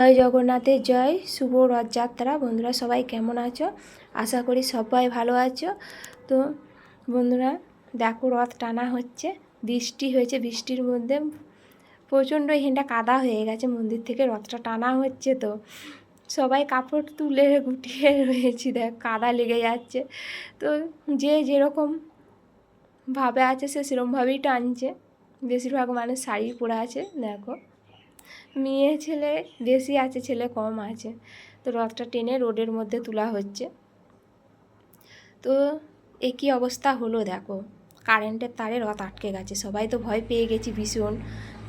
জয় জগন্নাথের জয়, শুভ রথযাত্রা। বন্ধুরা, সবাই কেমন আছো? আশা করি সবাই ভালো আছো। তো বন্ধুরা, দেখো রথ টানা হচ্ছে, বৃষ্টি হয়েছে, বৃষ্টির মধ্যে প্রচণ্ড এখানটা কাদা হয়ে গেছে, মন্দির থেকে রথটা টানা হচ্ছে তো। সবাই কাপড় তুলে গুটিয়ে রয়েছি, দেখ, কাদা লেগে যাচ্ছে। তো যে যেরকম ভাবে আছে, সে সেরকমভাবেই টানছে। বেশিরভাগ মানুষ শাড়ি পরে আছে, দেখো। মেয়ে ছেলে বেশি আছে, ছেলে কম আছে। তো রথটা টেনে রোডের মধ্যে তোলা হচ্ছে। তো এ কী অবস্থা হলো দেখো। কারেন্টের তারে রথ আটকে গেছে। সবাই তো ভয় পেয়ে গেছি ভীষণ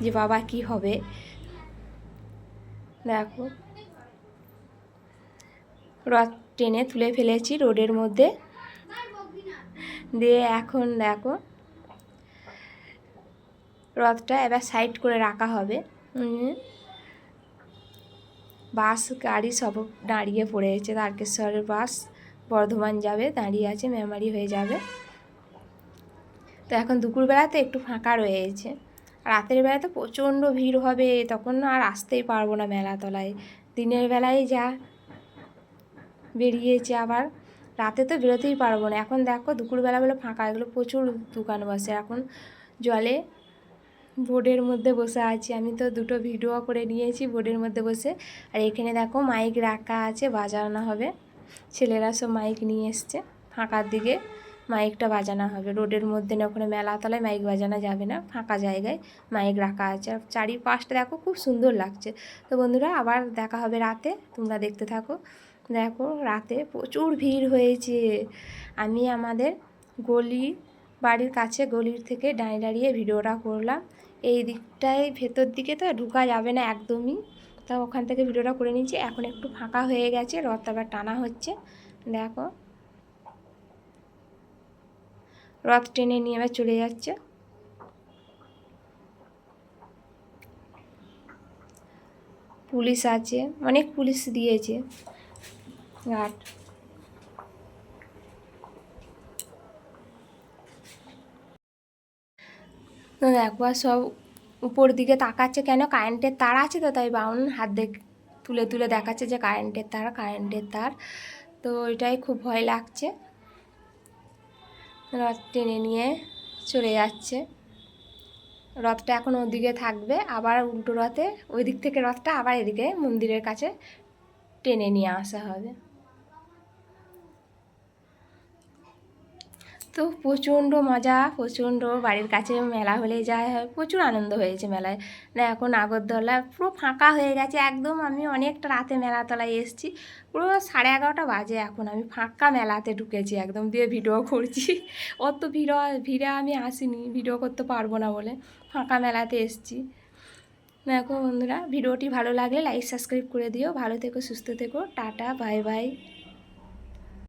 যে বাবা কি হবে। দেখো। রথ টেনে তুলে ফেলেছি রোডের মধ্যে। দিয়ে এখন দেখো। রথটা এবার সাইড করে রাখা হবে। বাস, গাড়ি সব দাঁড়িয়ে পড়েছে তারকেশ্বরের বাস, বর্ধমান যাবে, দাঁড়িয়ে আছে মেমারি হয়ে যাবে। তো এখন দুপুরবেলাতে একটু ফাঁকা রয়েছে। রাতের বেলাতে প্রচণ্ড ভিড় হবে, তখন আর আসতেই পারব না মেলাতলায়। দিনের বেলায় যা বেরিয়েছে আবার, রাতে তো বেরোতেই পারব না। এখন দেখো, দুপুরবেলা বলে ফাঁকা, এগুলো প্রচুর দোকান বসে। এখন জলে বোর্ডের মধ্যে বসে আছি। আমি তো দুটো ভিডিও করে নিয়েছি বোর্ডের মধ্যে বসে। আর এখানে দেখো মাইক রাখা আছে, বাজানো হবে। ছেলেরা সব মাইক নিয়ে এসছে। ফাঁকার দিকে মাইকটা বাজানো হবে। রোডের মধ্যে না, ওখানে মেলা মেলাতলায় মাইক বাজানো যাবে না। ফাঁকা জায়গায় মাইক রাখা আছে। আর চারিপাশটা দেখো খুব সুন্দর লাগছে। তো বন্ধুরা, আবার দেখা হবে রাতে। তোমরা দেখতে থাকো। দেখো রাতে প্রচুর ভিড় হয়েছে। আমি আমাদের গলি বাড়ির কাছে গলির থেকে দাঁড়িয়ে দাঁড়িয়ে ভিডিওটা করলাম। এই দিকটায় ভেতর দিকে তো ঢুকা যাবে না একদমই। তা ওখান থেকে ভিডিওটা করে নিয়েছি এখন একটু ফাঁকা হয়ে গেছে, রথ আবার টানা হচ্ছে। দেখো। রথ টেনে নিয়ে আবার চলে যাচ্ছে। পুলিশ আছে, অনেক পুলিশ দিয়েছে। গার্ড তো আর সব উপর দিকে তাকাচ্ছে কেন? কারেন্টের তার আছে তো? তাই বাউন হাত দেখ তুলে তুলে দেখাচ্ছে যে কারেন্টের তার কারেন্টের তার। তো ওইটাই খুব ভয় লাগছে। রথ টেনে নিয়ে চলে যাচ্ছে। রথটা এখন ওদিকে থাকবে। আবার উল্টো রথে ওই দিক থেকে রথটা আবার এদিকে মন্দিরের কাছে টেনে নিয়ে আসা হবে। তো প্রচণ্ড মজা, প্রচণ্ড বাড়ির কাছে মেলা হলে যায়, হয় প্রচুর আনন্দ হয়েছে মেলায়। না, এখন আগরতলা পুরো ফাঁকা হয়ে গেছে একদম, আমি অনেকটা রাতে মেলাতলায় এসেছি। পুরো সাড়ে এগারোটা বাজে এখন, আমি ফাঁকা মেলাতে ঢুকেছি একদম, দিয়ে ভিডিও করছি। অত ভিড়, ভিড়ে আমি আসিনি, ভিডিও করতে পারব না বলে ফাঁকা মেলাতে এসেছি। দেখো বন্ধুরা, ভিডিওটি ভালো লাগলে লাইক, সাবস্ক্রাইব করে দিও। ভালো থেকো, সুস্থ থেকো, টাটা, বাই বাই।